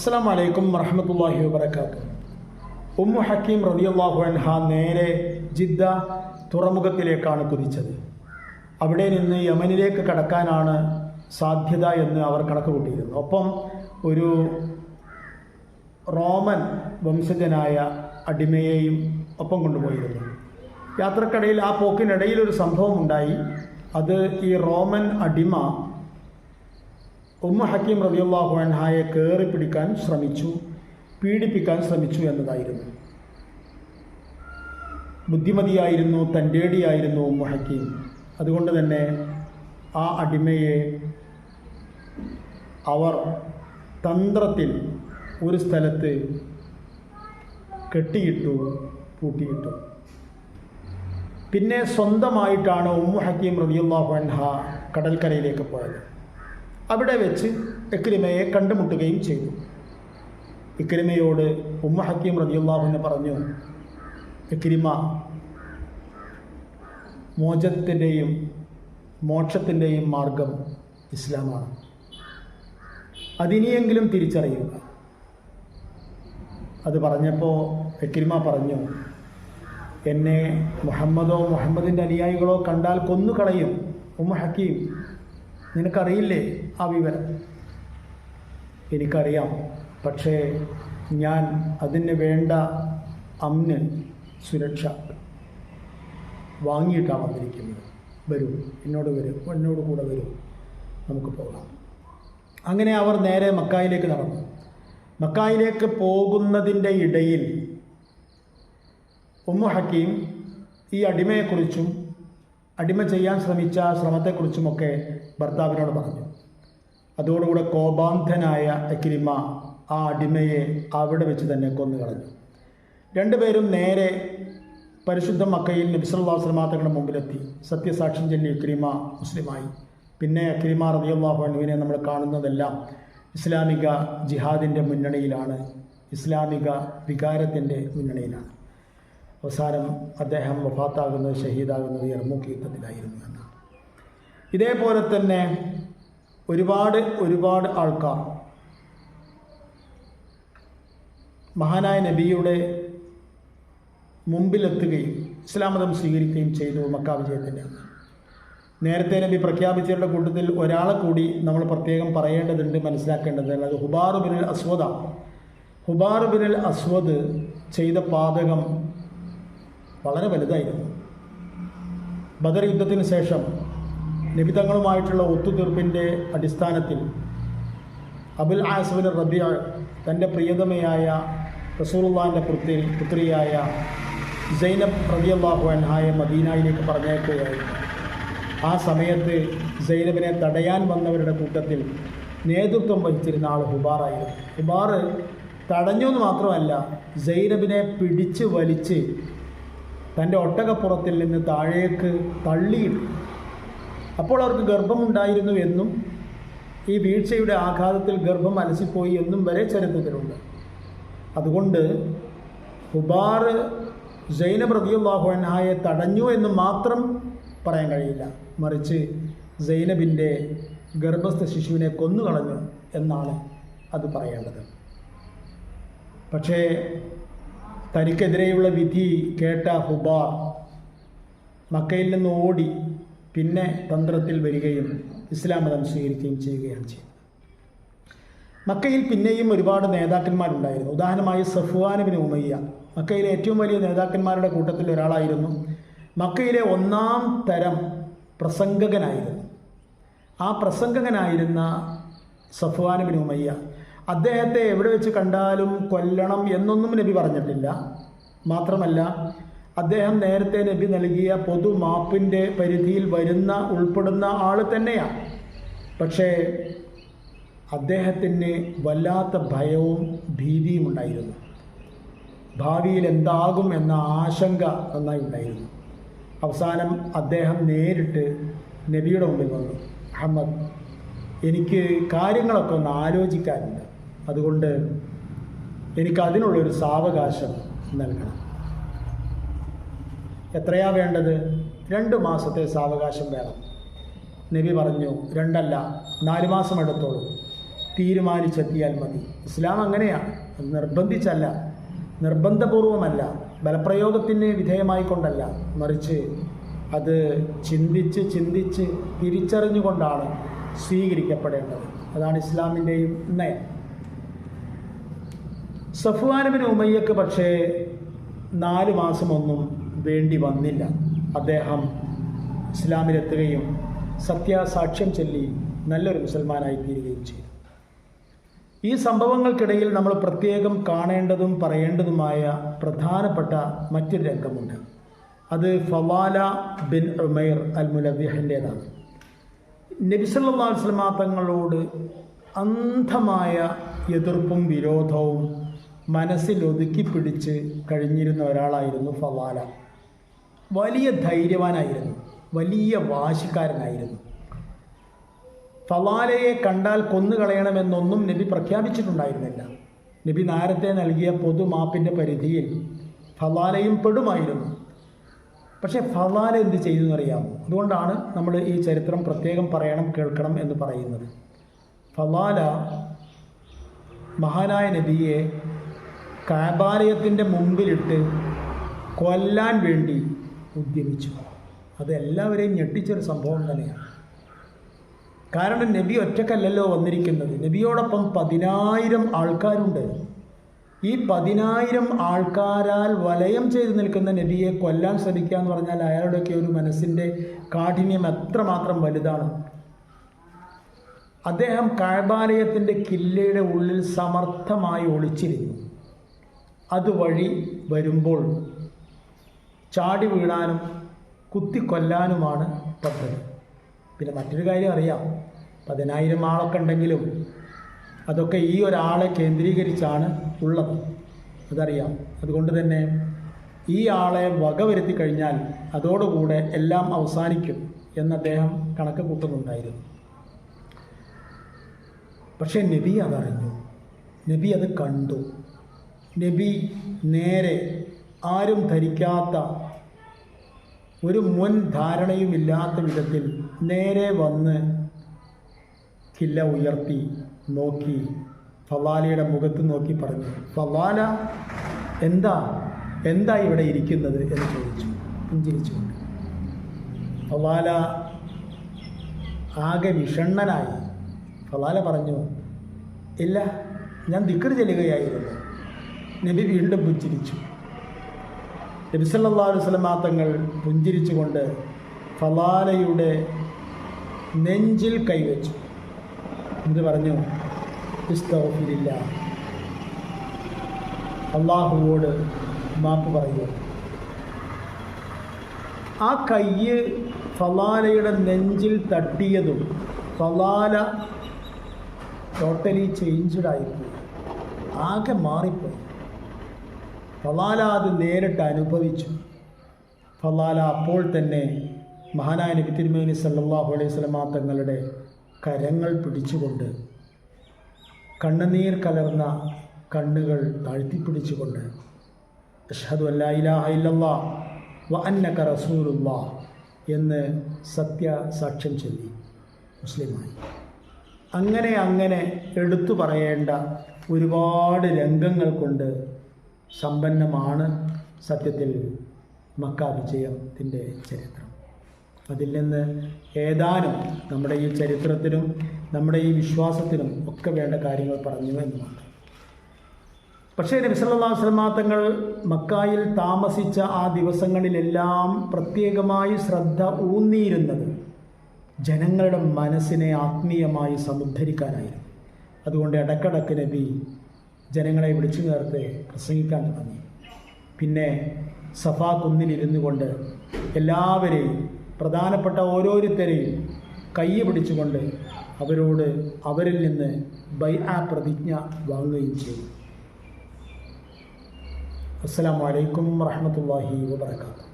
അസ്സാം വലൈക്കും വറഹമത്തല്ലാഹി വാത്ത ഉമ്മു ഹക്കീം റതിയല്ലാഹു അൻഹ നേരെ ജിദ്ദ തുറമുഖത്തിലേക്കാണ് കുതിച്ചത്. അവിടെ നിന്ന് യമനിലേക്ക് കടക്കാനാണ് സാധ്യത എന്ന് അവർ കണക്ക് കൂട്ടിയിരുന്നു ഒപ്പം ഒരു റോമൻ വംശജനായ അടിമയെയും ഒപ്പം കൊണ്ടുപോയിരുന്നു. യാത്രക്കിടയിൽ ആ പോക്കിനിടയിൽ ഒരു സംഭവം ഉണ്ടായി അത് ഈ റോമൻ അടിമ ഉമ്മ ഹക്കീം റബിയുള്ളാഹു അൻഹായെ കയറി പിടിക്കാൻ ശ്രമിച്ചു പീഡിപ്പിക്കാൻ ശ്രമിച്ചു എന്നതായിരുന്നു. ബുദ്ധിമതിയായിരുന്നു തന്റേടിയായിരുന്നു ഉമ്മ ഹക്കീം. അതുകൊണ്ട് തന്നെ ആ അടിമയെ അവർ തന്ത്രത്തിൽ ഒരു സ്ഥലത്ത് കെട്ടിയിട്ടു പൂട്ടിയിട്ടു. പിന്നെ സ്വന്തമായിട്ടാണ് ഉമ്മു ഹക്കീം റബിയുള്ളാഹു അൻഹ കടൽക്കരയിലേക്ക് പോയത്. അവിടെ വെച്ച് ഇക്രിമയെ കണ്ടുമുട്ടുകയും ചെയ്തു. ഇക്രിമയോട് ഉമ്മ ഹക്കീം റബിയുള്ളാഹുവിനെ പറഞ്ഞു ഇക്രിമ മോചത്തിന്റെയും മോക്ഷത്തിന്റെയും മാർഗം ഇസ്ലാമാണ്. അതിനിയെങ്കിലും തിരിച്ചറിയുക. അത് പറഞ്ഞപ്പോൾ എക്രിമ പറഞ്ഞു എന്നെ മുഹമ്മദോ മുഹമ്മദിന്റെ അനുയായികളോ കണ്ടാൽ കൊന്നു കളയും ഉമ്മ ഹക്കീം നിനക്കറിയില്ലേ? ആ വിവരം എനിക്കറിയാം. പക്ഷേ ഞാൻ അതിന് വേണ്ട അമ്ന് സുരക്ഷ വാങ്ങിയിട്ടാണ് വന്നിരിക്കുന്നത്. വരൂ എന്നോട് വരൂ എന്നോട് കൂടെ വരൂ. നമുക്ക് പോകാം. അങ്ങനെ അവർ നേരെ മക്കായിലേക്ക് നടന്നു. മക്കായിലേക്ക് പോകുന്നതിന്റെ ഇടയിൽ ഉമ്മു ഹക്കീം ഈ അടിമയെക്കുറിച്ചും അടിമ ചെയ്യാൻ ശ്രമിച്ച ശ്രമത്തെക്കുറിച്ചുമൊക്കെ ഭർത്താവിനോട് പറഞ്ഞു. അതോടുകൂടെ കോപാന്ധനായ അക്രിമ ആ അടിമയെ അവിടെ വെച്ച് തന്നെ കൊന്നു കളഞ്ഞു രണ്ടുപേരും നേരെ പരിശുദ്ധ മക്കയിൽ നബിസ്വല്ലാസ്ലമാ തങ്ങളുടെ മുമ്പിലെത്തി. സത്യസാക്ഷ്യം ചൊല്ലി അക്രിമ മുസ്ലിമായി. പിന്നെ അക്രിമ റബിയുള്ളാഹു അനുവിനെ നമ്മൾ കാണുന്നതെല്ലാം ഇസ്ലാമിക ജിഹാദിന്റെ മുന്നണിയിലാണ്. ഇസ്ലാമിക വികാരത്തിന്റെ മുന്നണിയിലാണ്. അവസാനം അദ്ദേഹം വഫാത്താകുന്നത് ഷഹീദാകുന്നത് യുദ്ധത്തിലായിരുന്നു എന്നാണ്. ഇതേപോലെ തന്നെ ഒരുപാട് ഒരുപാട് ആൾക്കാർ. മഹാനായ നബിയുടെ മുമ്പിലെത്തുകയും ഇസ്ലാം മതം സ്വീകരിക്കുകയും ചെയ്തു മക്ക വിജയത്തിന്റെ അന്ന്. നേരത്തെ നബി പ്രഖ്യാപിച്ചവരുടെ കൂട്ടത്തിൽ ഒരാളെ കൂടി നമ്മൾ പ്രത്യേകം പറയേണ്ടതുണ്ട് മനസ്സിലാക്കേണ്ടതുണ്ട്. അത് ഹുബാർ ബിനൽ അസ്വദ. ഹുബാർ ബിനൽ അസ്വദ് ചെയ്ത പാതകം വളരെ വലുതായിരുന്നു. ബദർ യുദ്ധത്തിന് ശേഷം നിബിതങ്ങളുമായിട്ടുള്ള ഒത്തുതീർപ്പിന്റെ അടിസ്ഥാനത്തിൽ അബുൽ ആസബിൻ റബിയ തന്റെ പ്രിയതമയായ റസൂലുള്ളാന്റെ പുത്രി പുത്രിയായ സൈനബ് റബിയല്ലാഹു അൻഹായ മദീനയിലേക്ക് പറഞ്ഞയക്കുകയായിരുന്നു. ആ സമയത്ത് സൈനബിനെ തടയാൻ വന്നവരുടെ കൂട്ടത്തിൽ നേതൃത്വം വഹിച്ചിരുന്ന ആൾ ഹുബാറായിരുന്നു. ഹുബാർ തടഞ്ഞു എന്ന് മാത്രമല്ല സൈനബിനെ പിടിച്ച് വലിച്ച് തന്റെ ഒട്ടകപ്പുറത്തിൽ നിന്ന് താഴേക്ക് തള്ളിയിട്ടു അപ്പോൾ അവർക്ക് ഗർഭമുണ്ടായിരുന്നു എന്നും ഈ വീഴ്ചയുടെ ആഘാതത്തിൽ ഗർഭം അലസിപ്പോയി എന്നും വരെ ചരിത്രത്തിലുണ്ട്. അതുകൊണ്ട് ഹുബാർ ജൈനബ് റബിയുള്ളാഹു അൻഹായെ തടഞ്ഞു എന്ന് മാത്രം പറയാൻ കഴിയില്ല. മറിച്ച് ജൈനബിന്റെ ഗർഭസ്ഥ ശിശുവിനെ കൊന്നുകളഞ്ഞു എന്നാണ് അത് പറയേണ്ടത്. പക്ഷേ തനിക്കെതിരെയുള്ള വിധി കേട്ട ഹുബാർ മക്കയിൽ നിന്ന് ഓടി പിന്നെ തന്ത്രത്തിൽ വരികയും ഇസ്ലാം മതം സ്വീകരിക്കുകയും ചെയ്യുകയാണ് ചെയ്തത്. മക്കയിൽ പിന്നെയും ഒരുപാട് നേതാക്കന്മാരുണ്ടായിരുന്നു. ഉദാഹരണമായി സഫ്വാനുബിന് ഉമയ്യ. മക്കയിലെ ഏറ്റവും വലിയ നേതാക്കന്മാരുടെ കൂട്ടത്തിൽ ഒരാളായിരുന്നു. മക്കയിലെ ഒന്നാം തരം പ്രസംഗകനായിരുന്നു. ആ പ്രസംഗകനായിരുന്ന ബിൻ ഉമയ്യ. അദ്ദേഹത്തെ എവിടെ വെച്ച് കണ്ടാലും കൊല്ലണം എന്നൊന്നും നബി പറഞ്ഞിട്ടില്ല. മാത്രമല്ല അദ്ദേഹം നേരത്തെ നബി നൽകിയ പൊതു മാപ്പിന്റെ പരിധിയിൽ വരുന്ന ഉൾപ്പെടുന്ന ആൾ തന്നെയാണ് പക്ഷേ അദ്ദേഹത്തിന് വല്ലാത്ത ഭയവും ഭീതിയും ഉണ്ടായിരുന്നു. ഭാവിയിൽ എന്താകും എന്ന ആശങ്ക നന്നായി ഉണ്ടായിരുന്നു. അവസാനം അദ്ദേഹം നേരിട്ട് നബിയുടെ മുമ്പിൽ വന്നു. അഹമ്മദ് എനിക്ക് കാര്യങ്ങളൊക്കെ ഒന്ന് ആലോചിക്കാനുണ്ട്. അതുകൊണ്ട് എനിക്കതിനുള്ളൊരു സാവകാശം നൽകണം. എത്രയാ വേണ്ടത്? രണ്ട് മാസത്തെ സാവകാശം വേണം. നബി പറഞ്ഞു രണ്ടല്ല നാല് മാസം എടുത്തോളൂ. തീരുമാനിച്ചെത്തിയാൽ മതി. ഇസ്ലാം അങ്ങനെയാണ്. നിർബന്ധിച്ചല്ല. നിർബന്ധപൂർവമല്ല. ബലപ്രയോഗത്തിന് വിധേയമായിക്കൊണ്ടല്ല മറിച്ച് അത് ചിന്തിച്ച് ചിന്തിച്ച് തിരിച്ചറിഞ്ഞുകൊണ്ടാണ് സ്വീകരിക്കപ്പെടേണ്ടത്. അതാണ് ഇസ്ലാമിന്റെയും നയം. സഫ്വാനബിന് ഉമയ്യക്ക് പക്ഷേ നാല് മാസമൊന്നും വേണ്ടി വന്നില്ല. അദ്ദേഹം ഇസ്ലാമിലെത്തുകയും സത്യാസാക്ഷ്യം ചൊല്ലി നല്ലൊരു മുസൽമാനായി തീരുകയും ചെയ്തു. ഈ സംഭവങ്ങൾക്കിടയിൽ നമ്മൾ പ്രത്യേകം കാണേണ്ടതും പറയേണ്ടതുമായ പ്രധാനപ്പെട്ട മറ്റൊരു രംഗമുണ്ട്. അത് ഫവാല ബിൻ ഉമൈർ അൽ മുലവിഹിന്റേതാണ് നബിസല്ലാ വസ്ലമാ തങ്ങളോട് അന്ധമായ എതിർപ്പും വിരോധവും മനസ്സിൽ ഒതുക്കി പിടിച്ച് കഴിഞ്ഞിരുന്ന ഒരാളായിരുന്നു ഫവാല. വലിയ ധൈര്യവാനായിരുന്നു. വലിയ വാശിക്കാരനായിരുന്നു. ഫവാലയെ കണ്ടാൽ കൊന്നുകളയണമെന്നൊന്നും നബി പ്രഖ്യാപിച്ചിട്ടുണ്ടായിരുന്നില്ല. നബി നേരത്തെ നൽകിയ പൊതുമാപ്പിന്റെ പരിധിയിൽ ഫവാലയും പെടുമായിരുന്നു. പക്ഷേ ഫവാല എന്ത് ചെയ്തു എന്നറിയാമോ അതുകൊണ്ടാണ് നമ്മൾ ഈ ചരിത്രം പ്രത്യേകം പറയണം കേൾക്കണം എന്ന് പറയുന്നത്. ഫവാല മഹാനായ നബിയെ കാബാലയത്തിന്റെ മുമ്പിലിട്ട് കൊല്ലാൻ വേണ്ടി ഉദ്യമിച്ചു. അതെല്ലാവരെയും ഞെട്ടിച്ചൊരു സംഭവം തന്നെയാണ്. കാരണം നബി ഒറ്റക്കല്ലല്ലോ വന്നിരിക്കുന്നത്. നബിയോടൊപ്പം പതിനായിരം ആൾക്കാരുണ്ട്. ഈ പതിനായിരം ആൾക്കാരാൽ വലയം ചെയ്ത് നിൽക്കുന്ന നബിയെ കൊല്ലാൻ ശ്രമിക്കുക എന്ന് പറഞ്ഞാൽ അയാളുടെയൊക്കെ ഒരു മനസ്സിന്റെ കാഠിന്യം എത്രമാത്രം വലുതാണ്. അദ്ദേഹം കാഴ്ബാലയത്തിന്റെ കില്ലയുടെ ഉള്ളിൽ സമർത്ഥമായി ഒളിച്ചിരുന്നു. അതുവഴി വരുമ്പോൾ ചാടി വീഴാനും കുത്തിക്കൊല്ലാനുമാണ് പദ്ധതി. പിന്നെ മറ്റൊരു കാര്യം അറിയാം. പതിനായിരം ആളൊക്കെ ഉണ്ടെങ്കിലും അതൊക്കെ ഈ ഒരാളെ കേന്ദ്രീകരിച്ചാണ് ഉള്ളത്. അതറിയാം. അതുകൊണ്ട് തന്നെ ഈ ആളെ വകവരുത്തി കഴിഞ്ഞാൽ അതോടുകൂടെ എല്ലാം അവസാനിക്കും എന്ന് അദ്ദേഹം കണക്ക് കൂട്ടുന്നുണ്ടായിരുന്നു. പക്ഷേ നബി അതറിഞ്ഞു. നബി അത് കണ്ടു. നബി നേരെ ആരും ധരിക്കാത്ത ഒരു മുൻ ധാരണയുമില്ലാത്ത വിധത്തിൽ നേരെ വന്ന് കില്ല ഉയർത്തി നോക്കി ഫവാലയുടെ മുഖത്ത് നോക്കി പറഞ്ഞു ഫവാല എന്താ? എന്താ ഇവിടെ ഇരിക്കുന്നത്? എന്ന് ചോദിച്ചു. പുഞ്ചിരിച്ചുകൊണ്ട്. ഫവാല ആകെ വിഷണ്ണനായി. ഫവാല പറഞ്ഞു ഇല്ല ഞാൻ ദിക്കർ ചെല്ലുകയായിരുന്നു. നബി വീണ്ടും പുഞ്ചിരിച്ചു. നബി സല്ലല്ലാഹു അലൈഹി വസല്ലമ തങ്ങൾ പുഞ്ചിരിച്ചുകൊണ്ട് ഫലാലയുടെ നെഞ്ചിൽ കൈവച്ചു. എന്നിട്ട് പറഞ്ഞു ഇസ്തഗ്ഫിരില്ല. അള്ളാഹുവോട് മാപ്പ് പറയുക. ആ കയ്യ് ഫലാലയുടെ നെഞ്ചിൽ തട്ടിയതും ഫലാല ടോട്ടലി ചേഞ്ച്ഡ് ആയിപ്പോയി ആകെ മാറിപ്പോയി. ഫലാല അത് നേരിട്ട് അനുഭവിച്ചു. ഫലാല അപ്പോൾ തന്നെ മഹാനായ നബി തിരുമേനി സല്ലാഹു അലൈഹി സ്വലമാ തങ്ങളുടെ കരങ്ങൾ പിടിച്ചുകൊണ്ട് കണ്ണുനീർ കലർന്ന കണ്ണുകൾ താഴ്ത്തിപ്പിടിച്ചുകൊണ്ട് അഷ്ഹദു അല്ലാ ഇലാഹ ഇല്ലല്ലാ വ അന്നക റസൂലുള്ള എന്ന് സത്യസാക്ഷ്യം ചൊല്ലി. മുസ്ലിമായി. അങ്ങനെ അങ്ങനെ എടുത്തു പറയേണ്ട ഒരുപാട് രംഗങ്ങൾ കൊണ്ട് സമ്പന്നമാണ് സത്യത്തിൽ മക്ക വിജയത്തിന്റെ ചരിത്രം. അതിൽ നിന്ന് ഏതാനും നമ്മുടെ ഈ ചരിത്രത്തിനും നമ്മുടെ ഈ വിശ്വാസത്തിനും ഒക്കെ വേണ്ട കാര്യങ്ങൾ പറഞ്ഞു എന്നുമാണ്. പക്ഷേ നബിസല്ലാ തങ്ങൾ മക്കായിൽ താമസിച്ച ആ ദിവസങ്ങളിലെല്ലാം പ്രത്യേകമായി ശ്രദ്ധ ഊന്നിയിരുന്നത് ജനങ്ങളുടെ മനസ്സിനെ ആത്മീയമായി സമുദ്ധരിക്കാനായിരുന്നു. അതുകൊണ്ട് ഇടക്കിടക്ക് നബി ജനങ്ങളെ വിളിച്ചു നേർത്ത് പ്രസംഗിക്കാൻ തുടങ്ങി. പിന്നെ സഫാ കുന്നിലിരുന്നു കൊണ്ട് എല്ലാവരെയും പ്രധാനപ്പെട്ട ഓരോരുത്തരെയും കൈ പിടിച്ചുകൊണ്ട് അവരോട് അവരിൽ നിന്ന് ബൈ ആ പ്രതിജ്ഞ വാങ്ങുകയും ചെയ്തു. അസ്സലാമു അലൈക്കും വാഹമത്തല്ലാഹി വബറകാതുഹു.